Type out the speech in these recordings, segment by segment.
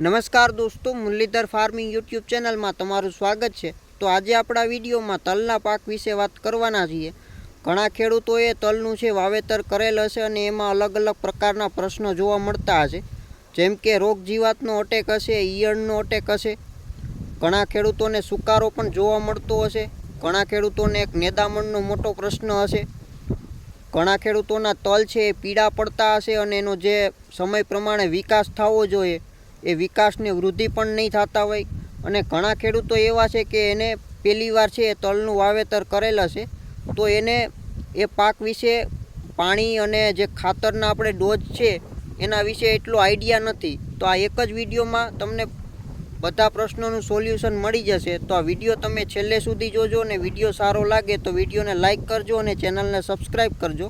નમસ્કાર દોસ્તો, Muralidhar farming YouTube ચેનલમાં તમારું સ્વાગત છે. તો આજે આપણા વિડીયોમાં તલના પાક વિશે વાત કરવાના છીએ. ઘણા ખેડૂતોએ તલનું છે વાવેતર કરેલ હશે અને એમાં અલગ અલગ પ્રકારના પ્રશ્નો જોવા મળતા હશે. જેમ કે રોગ જીવાતનો અટેક હશે, ઈયળનો અટેક હશે. ઘણા ખેડૂતોને સુકારો પણ જોવા મળતો હશે. ઘણા ખેડૂતોને એક નેદામણનો મોટો પ્રશ્ન હશે. ઘણા ખેડૂતોના તલ છે એ પીળા પડતા હશે અને એનો જે સમય પ્રમાણે વિકાસ થવો જોઈએ. એ વિકાસની વૃદ્ધિ પણ નહીં થતા હોય. અને ઘણા ખેડૂતો એવા છે કે એને પહેલી વાર છે એ તલનું વાવેતર કરેલા છે. તો એને એ પાક વિશે પાણી અને જે ખાતરના આપણે ડોઝ છે, એના વિશે એટલો આઈડિયા નથી. તો આ એક જ વિડીયોમાં તમને બધા પ્રશ્નોનું સોલ્યુશન મળી જશે. તો આ વીડિયો તમે છેલ્લે સુધી જોજો અને વીડિયો સારો લાગે તો વિડીયોને લાઇક કરજો અને ચેનલને સબસ્ક્રાઈબ કરજો.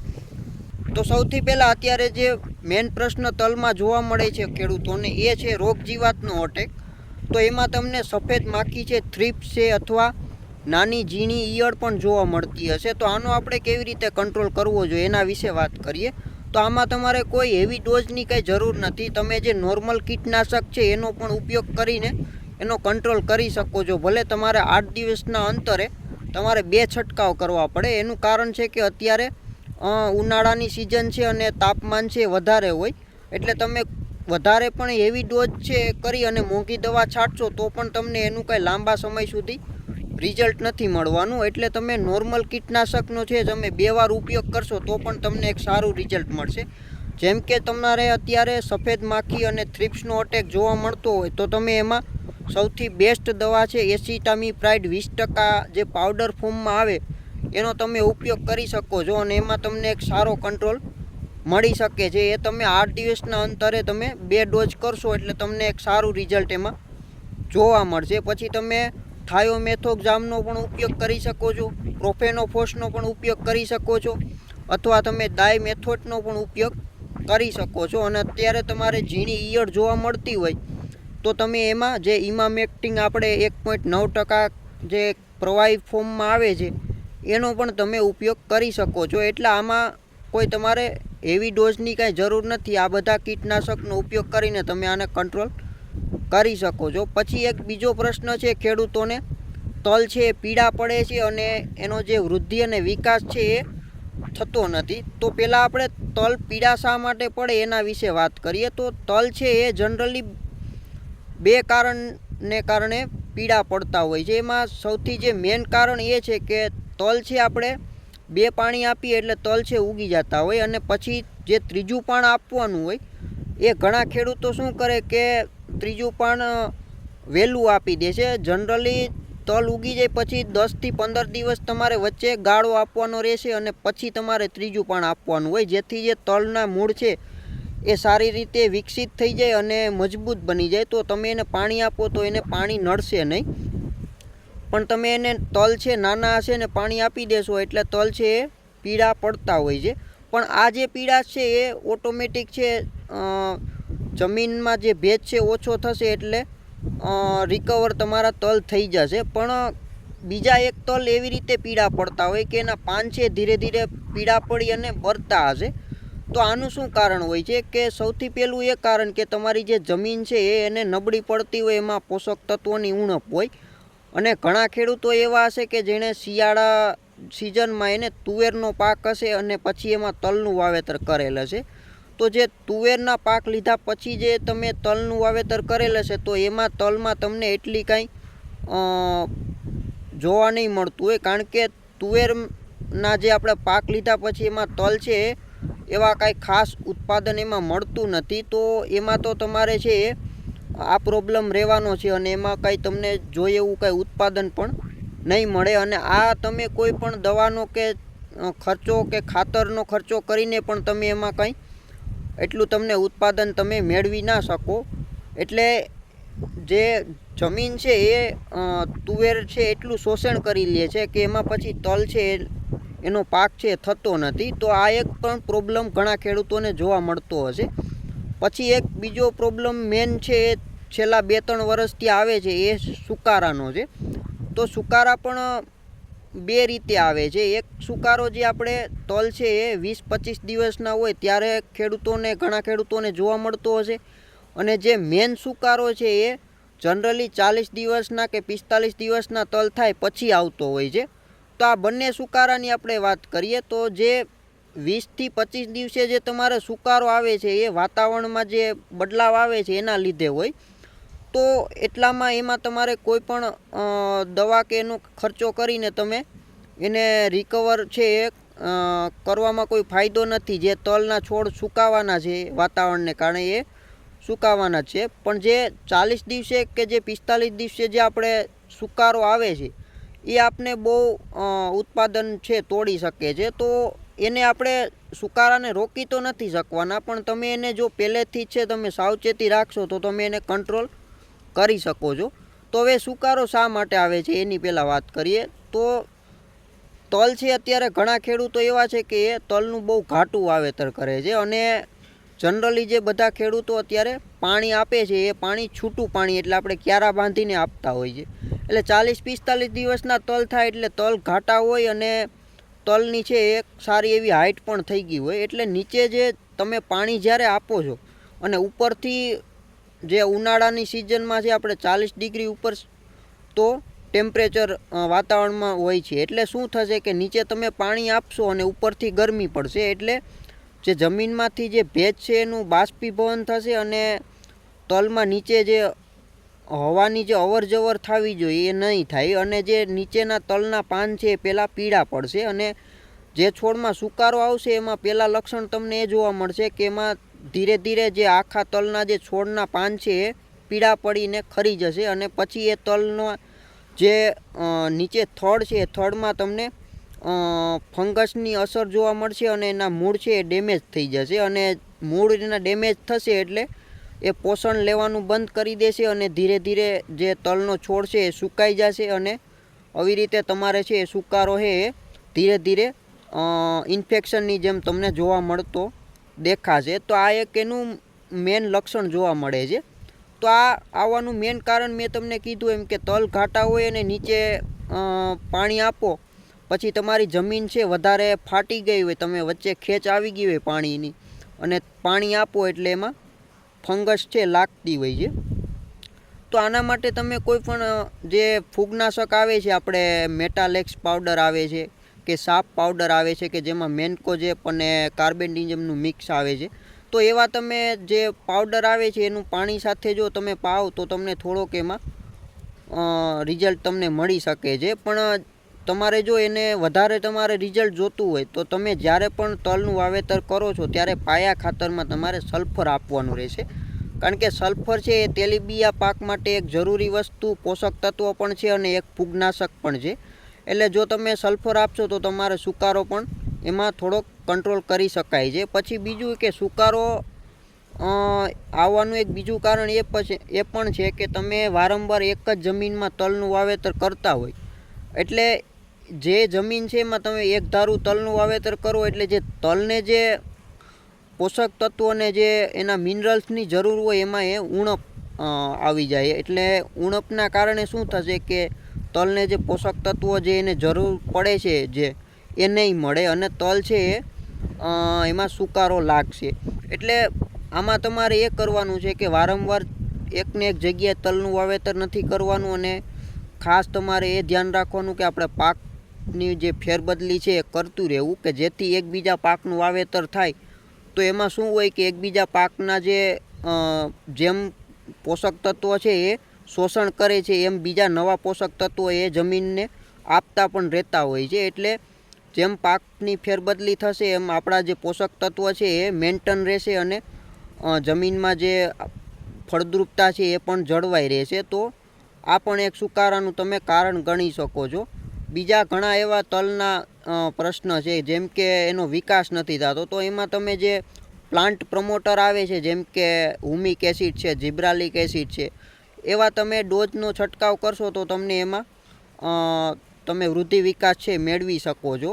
તો સૌથી પહેલાં અત્યારે જે મેઇન પ્રશ્ન તલમાં જોવા મળે છે ખેડૂતોને, એ છે રોગ જીવાતનો અટેક તો એમાં તમને સફેદ માખી છે થ્રીપ્સ છે અથવા નાની ઝીણી ઈયળ પણ જોવા મળતી હશે. તો આનો આપણે કેવી રીતે કંટ્રોલ કરવો જોઈએ એના વિશે વાત કરીએ. તો આમાં તમારે કોઈ હેવી ડોઝની કંઈ જરૂર નથી. તમે જે નોર્મલ કીટનાશક છે એનો પણ ઉપયોગ કરીને એનો કંટ્રોલ કરી શકો છો. ભલે તમારે આઠ દિવસના અંતરે તમારે બે છંટકાવ કરવા પડે. એનું કારણ છે કે અત્યારે ઉનાળાની સિઝન છે અને તાપમાન છે વધારે હોય. એટલે તમે વધારે પણ હેવી ડોઝ છે કરી અને મોંઘી દવા છાંટશો તો પણ તમને એનું કાંઈ લાંબા સમય સુધી રિઝલ્ટ નથી મળવાનું. એટલે તમે નોર્મલ કીટનાશકનો છે તમે બે વાર ઉપયોગ કરશો તો પણ તમને એક સારું રિઝલ્ટ મળશે. જેમ કે તમારે અત્યારે સફેદ માખી અને થ્રિપ્સનો અટેક જોવા મળતો હોય તો તમે એમાં સૌથી બેસ્ટ દવા છે એસિટામી પ્રાઇડ વીસ ટકા જે પાવડર ફોર્મમાં આવે એનો તમે ઉપયોગ કરી શકો છો અને એમાં તમને એક સારો કંટ્રોલ મળી શકે છે. એ તમે આઠ દિવસના અંતરે તમે બે ડોઝ કરશો એટલે તમને એક સારું રિઝલ્ટ એમાં જોવા મળશે. પછી તમે થાયોમેથોક્ઝામનો પણ ઉપયોગ કરી શકો છો પ્રોફેનોફોસનો પણ ઉપયોગ કરી શકો છો, અથવા તમે ડાયમેથોટનો પણ ઉપયોગ કરી શકો છો. અને અત્યારે તમારે ઝીણી ઈયળ જોવા મળતી હોય તો તમે એમાં જે ઇમામેક્ટિંગ આપણે એક પોઈન્ટ નવ ટકા જે પ્રવાહી ફોર્મમાં આવે છે એનો પણ તમે ઉપયોગ કરી શકો છો. એટલે આમાં કોઈ તમારે હેવી ડોઝની કાંઈ જરૂર નથી. આ બધા કીટનાશકનો ઉપયોગ કરીને તમે આને કંટ્રોલ કરી શકો છો. પછી એક બીજો પ્રશ્ન છે ખેડૂતોને. તલ છે એ પીડા પડે છે અને એનો જે વૃદ્ધિ અને વિકાસ છે એ થતો નથી. તો પહેલાં આપણે તલ પીડા શા માટે પડે એના વિશે વાત કરીએ. તો તલ છે એ જનરલી બે કારણને કારણે પીડા પડતા હોય છે. એમાં સૌથી જે મેઇન કારણ એ છે કે તલ છે આપણે, બે પાણી આપીએ એટલે તલ છે ઉગી જતા હોય અને પછી જે ત્રીજું પાણ આપવાનું હોય, એ ઘણા ખેડૂતો શું કરે કે ત્રીજું પાણ વહેલું આપી દે છે. જનરલી તલ ઉગી જાય પછી દસથી પંદર દિવસ તમારે વચ્ચે ગાળો આપવાનો રહેશે અને પછી તમારે ત્રીજું પાણ આપવાનું હોય. જેથી જે તલના મૂળ છે, એ સારી રીતે વિકસિત થઈ જાય અને મજબૂત બની જાય. તો તમે એને પાણી આપો તો એને પાણી નડશે નહીં. પણ તમે એને તલ છે, નાના હશે ને પાણી આપી દેશો એટલે તલ છે એ પીળા પડતા હોય છે. પણ આ જે પીળા છે એ ઓટોમેટિક છે જમીનમાં જે ભેજ છે ઓછો થશે એટલે રિકવર તમારા તલ થઈ જશે. પણ બીજા એક તલ એવી રીતે પીળા પડતા હોય કે એના પાન છે ધીરે ધીરે પીળા પડી અને બરતા હશે. તો આનું શું કારણ હોય છે કે સૌથી પહેલું એ કારણ કે તમારી જે જમીન છે એ એને નબળી પડતી હોય એમાં પોષક તત્વોની ઉણપ હોય. અને ઘણા ખેડૂતો એવા હશે કે જેણે શિયાળા સિઝનમાં એને તુવેરનો પાક હશે અને પછી એમાં તલનું વાવેતર કરેલ હશે. તો જે તુવેરના પાક લીધા પછી જે તમે તલનું વાવેતર કરેલ હશે, તો એમાં તલમાં તમને એટલી કાંઈ જોવા નહીં મળતું હોય. કારણ કે તુવેરના જે આપણે પાક લીધા પછી એમાં તલ છે, એવા કાંઈ ખાસ ઉત્પાદન એમાં મળતું નથી. તો એમાં તો તમારે છે એ આ પ્રોબ્લેમ રહેવાનો છે અને એમાં કાંઈ તમને જોઈએ એવું કાંઈ ઉત્પાદન પણ નહીં મળે અને આ તમે કોઈ પણ દવાનો કે ખર્ચો કે ખાતરનો ખર્ચો કરીને પણ તમે એમાં કંઈ એટલું તમને ઉત્પાદન તમે મેળવી ના શકો. એટલે જે જમીન છે એ તુવેર છે એટલું શોષણ કરી લે છે કે એમાં પછી તલ છે એનો પાક છે થતો નથી. તો આ એક પણ પ્રોબ્લેમ ઘણા ખેડૂતોને જોવા મળતો હશે. પછી એક બીજો પ્રોબ્લેમ મેન છે એ છેલ્લા બે ત્રણ વર્ષથી આવે છે, એ સુકારાનો છે. તો સુકારા પણ, બે રીતે આવે છે. એક સુકારો જે આપણે તલ છે, એ વીસ પચીસ દિવસના હોય, ત્યારે ખેડૂતોને, ઘણા ખેડૂતોને જોવા મળતો હશે. અને જે મેન સુકારો છે, એ જનરલી ચાલીસ દિવસના કે પિસ્તાલીસ દિવસના તલ થાય, પછી આવતો હોય છે. તો આ બંને સુકારાની આપણે વાત કરીએ, તો જે વીસથી પચીસ દિવસે જે તમારે સુકારો આવે છે, એ વાતાવરણમાં જે બદલાવ આવે છે, એના લીધે હોય. તો એટલામાં એમાં તમારે કોઈ પણ દવા કે એનો ખર્ચો કરીને તમે એને રિકવર છે એ કરવામાં કોઈ ફાયદો નથી. જે તલના છોડ સુકાવાના છે વાતાવરણને કારણે એ સુકાવાના છે. પણ જે ચાલીસ દિવસે કે જે પિસ્તાલીસ દિવસે જે આપણે સુકારો આવે છે, એ આપને બહુ ઉત્પાદન છે તોડી શકે છે. તો એને આપણે સુકારાને રોકી તો નથી શકવાના, પણ તમે એને જો પહેલેથી છે તમે સાવચેતી રાખશો તો તમે એને કંટ્રોલ કરી શકો છો. તો હવે સુકારો શા માટે આવે છે એની પહેલાં વાત કરીએ. તો તલ છે અત્યારે ઘણા ખેડૂતો એવા છે કે એ તલનું બહુ ઘાટું વાવેતર કરે છે અને જનરલી જે બધા ખેડૂતો અત્યારે પાણી આપે છે એ પાણી છૂટું પાણી એટલે આપણે ક્યારા બાંધીને આપતા છે. એટલે ચાલીસ પિસ્તાલીસ દિવસના તલ થાય એટલે તલ ઘાટા હોય અને તલની છે એક સારી એવી હાઇટ પણ થઈ ગઈ હોય. એટલે નીચે જે તમે પાણી જ્યારે આપો છો અને ઉપરથી જે ઉનાળાની સિઝનમાં છે, આપણે ચાલીસ ડિગ્રી ઉપર તો ટેમ્પરેચર વાતાવરણમાં હોય છે. એટલે શું થશે કે નીચે તમે પાણી આપશો અને ઉપરથી ગરમી પડશે. એટલે જે જમીનમાંથી જે ભેજ છે, એનું બાષ્પીભવન થશે અને તલમાં નીચે જે હવાની જે અવર જવર થવી જોઈએ એ નહીં થાય. અને જે નીચેના તલના પાન છે, એ પહેલાં પીળા પડશે અને જે છોડમાં સુકારો આવશે, એમાં પહેલાં લક્ષણ તમને એ જોવા મળશે કે એમાં ધીરે ધીરે જે આખા તલના જે છોડના પાન છે એ પીળા પડીને ખરી જશે અને પછી એ તલનો જે નીચે થડ છે એ થડમાં તમને ફંગસની અસર જોવા મળશે અને એના મૂળ છે એ ડેમેજ થઈ જશે અને મૂળ એના ડેમેજ થશે એટલે એ પોષણ લેવાનું બંધ કરી દેશે અને ધીરે ધીરે જે તલનો છોડ છે એ સુકાઈ જશે અને આવી રીતે તમારે છે એ સુકારો છે એ ધીરે ધીરે ઇન્ફેક્શનની જેમ તમને જોવા મળતો દેખાશે, તો આ એક એનું મેન લક્ષણ જોવા મળે છે. તો આ આવવાનું મેન કારણ મેં તમને કીધું એમ કે તલ ઘાટા હોય અને નીચે પાણી આપો, પછી તમારી જમીન છે વધારે ફાટી ગઈ હોય, તમે વચ્ચે ખેંચ આવી ગઈ હોય પાણીની, અને પાણી આપો એટલે એમાં ફંગસ છે લાગતી હોય છે. તો આના માટે તમે કોઈ પણ જે ફૂગનાશક આવે છે, આપણે મેટાલેક્સ પાવડર આવે છે કે સાપ પાવડર આવે છે કે જેમાં મેન્કોજેપ અને કાર્બેન્ડિઝમનું મિક્સ આવે છે. તો એવા તમે જે પાવડર આવે છે એનું પાણી સાથે જો તમે પાવ તો તમને થોડોક એમાં રિઝલ્ટ તમને મળી શકે છે. પણ તમારે જો એને વધારે તમારે રિઝલ્ટ જોતું હોય તો તમે જ્યારે પણ તલનું વાવેતર કરો છો ત્યારે પાયા ખાતરમાં તમારે સલ્ફર આપવાનું રહેશે. કારણ કે સલ્ફર છે એ તેલીબિયા પાક માટે એક જરૂરી વસ્તુ, પોષક તત્વ પણ છે અને એક ફૂગનાશક પણ છે. એટલે જો તમે સલ્ફર આપશો તો તમારે સુકારો પણ એમાં થોડોક કંટ્રોલ કરી શકાય છે. પછી બીજું કે સુકારો આવવાનું એક બીજું કારણ એ પછી, એ પણ છે કે તમે વારંવાર એક જ જમીનમાં તલનું વાવેતર કરતા હોય. એટલે જે જમીન છે એમાં તમે એક ધારું તલનું વાવેતર કરો એટલે જે તલને જે પોષક તત્વોને જે એના મિનરલ્સની જરૂર હોય એમાં એ ઉણપ આવી જાય. એટલે ઉણપના કારણે શું થશે કે તલને જે પોષક તત્વો જે એને જરૂર પડે છે, જે એ નહીં મળે અને તલ છે એ એમાં સુકારો લાગશે. એટલે આમાં તમારે એ કરવાનું છે કે વારંવાર એકને એક જગ્યાએ તલનું વાવેતર નથી કરવાનું અને ખાસ તમારે એ ધ્યાન રાખવાનું કે આપણે પાકની જે ફેરબદલી છે એ કરતું રહેવું કે જેથી એકબીજા પાકનું વાવેતર થાય. તો એમાં શું હોય કે એકબીજા પાકના જે જેમ પોષક તત્વો છે એ શોષણ કરે છે એમ બીજા નવા પોષક તત્વો એ જમીનને આપતા પણ રહેતા હોય છે. એટલે જેમ પાકની ફેરબદલી થશે, એમ આપણા જે પોષક તત્વો છે એ મેન્ટેન રહેશે અને જમીનમાં જે ફળદ્રુપતા છે એ પણ જળવાઈ રહેશે. તો આ પણ એક સુકારાનું તમે કારણ ગણી શકો છો. બીજા ઘણા એવા તલના પ્રશ્ન છે, જેમ કે એનો વિકાસ નથી થતો. તો એમાં તમે જે પ્લાન્ટ પ્રમોટર આવે છે, જેમ કે હુમિક એસિડ છે, જીબ્રાલિક એસિડ છે એવા તમે ડોઝનો છંટકાવ કરશો તો તમને એમાં તમે વૃદ્ધિ વિકાસ છે મેળવી શકો છો.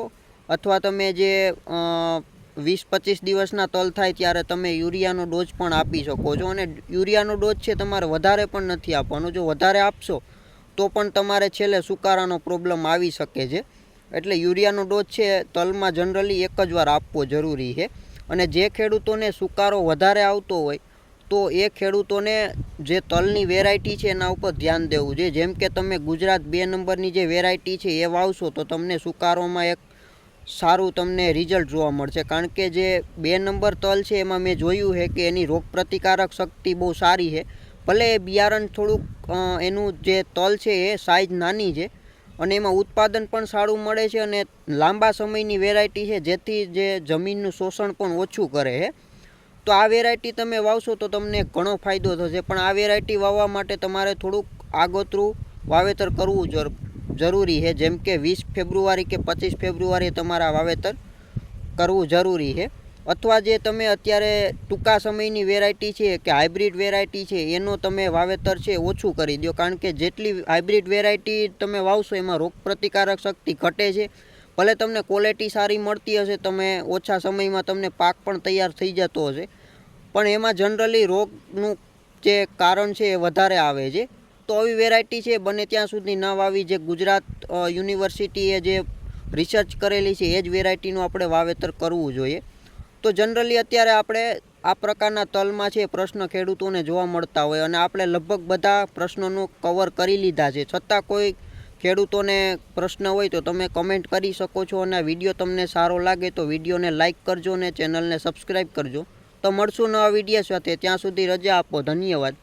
અથવા તમે જે વીસ પચીસ દિવસના તલ થાય ત્યારે તમે યુરિયાનો ડોઝ પણ આપી શકો છો. અને યુરિયાનો ડોઝ છે તમારે વધારે પણ નથી આપવાનો. જો વધારે આપશો, તો પણ તમારે છેલ્લે સુકારાનો પ્રોબ્લેમ આવી શકે છે. એટલે યુરિયાનો ડોઝ છે તલમાં જનરલી એક જ વાર આપવો જરૂરી છે. અને જે ખેડૂતોને સુકારો વધારે આવતો હોય તો એ ખેડૂતોને જે તલની વેરાયટી છે એના ઉપર ધ્યાન દેવું જોઈએ. જેમ કે તમે ગુજરાત બે નંબરની જે વેરાયટી છે એ વાવશો તો તમને સુકારોમાં એક સારું તમને રિઝલ્ટ જોવા મળશે. કારણ કે જે બે નંબર તલ છે એમાં મેં જોયું છે કે એની રોગ પ્રતિકારક શક્તિ બહુ સારી છે. ભલે એ બિયારણ થોડુંક એનું જે તલ છે એ સાઇઝ નાની છે અને એમાં ઉત્પાદન પણ સારું મળે છે અને લાંબા સમયની વેરાયટી છે જેથી જે જમીનનું શોષણ પણ ઓછું કરે છે. તો આ વેરાયટી તમે વાવશો તો તમને ઘણો ફાયદો થશે. પણ આ વેરાયટી વાવવા માટે તમારે થોડુંક આગોતરું વાવેતર કરવું જર, જરૂરી છે. જેમ કે વીસ ફેબ્રુઆરી કે પચીસ ફેબ્રુઆરી તમારા વાવેતર કરવું જરૂરી છે. અથવા જે તમે અત્યારે ટૂંકા સમયની વેરાયટી છે કે હાઇબ્રિડ વેરાયટી છે, એનો તમે વાવેતર છે ઓછું કરી દો. કારણ કે જેટલી હાઇબ્રિડ વેરાયટી તમે વાવશો એમાં રોગ પ્રતિકારક શક્તિ ઘટે છે. ભલે તમને ક્વોલિટી સારી મળતી હશે, તમે ઓછા સમયમાં તમને પાક પણ તૈયાર થઈ જતો હશે. પણ એમાં જનરલી રોગનું જે કારણ છે એ વધારે આવે છે. તો આવી વેરાયટી છે, બને ત્યાં સુધી ન વાવી. જે ગુજરાત યુનિવર્સિટીએ જે રિસર્ચ કરેલી છે, એ જ વેરાયટીનું આપણે વાવેતર કરવું જોઈએ. તો જનરલી અત્યારે આપણે આ પ્રકારના તલમાં છે પ્રશ્ન ખેડૂતોને જોવા મળતા હોય અને આપણે લગભગ બધા પ્રશ્નોનું કવર કરી લીધા છે. છતાં કોઈ ખેડૂતોને પ્રશ્ન હોય તો તમે કમેન્ટ કરી શકો છો અને વીડિયો તમને સારો લાગે તો વિડીયોને લાઇક કરજો અને ચેનલને સબસ્ક્રાઈબ કરજો. તો મળશું નવા વીડિયો સાથે. ત્યાં સુધી રજા આપો. ધન્યવાદ.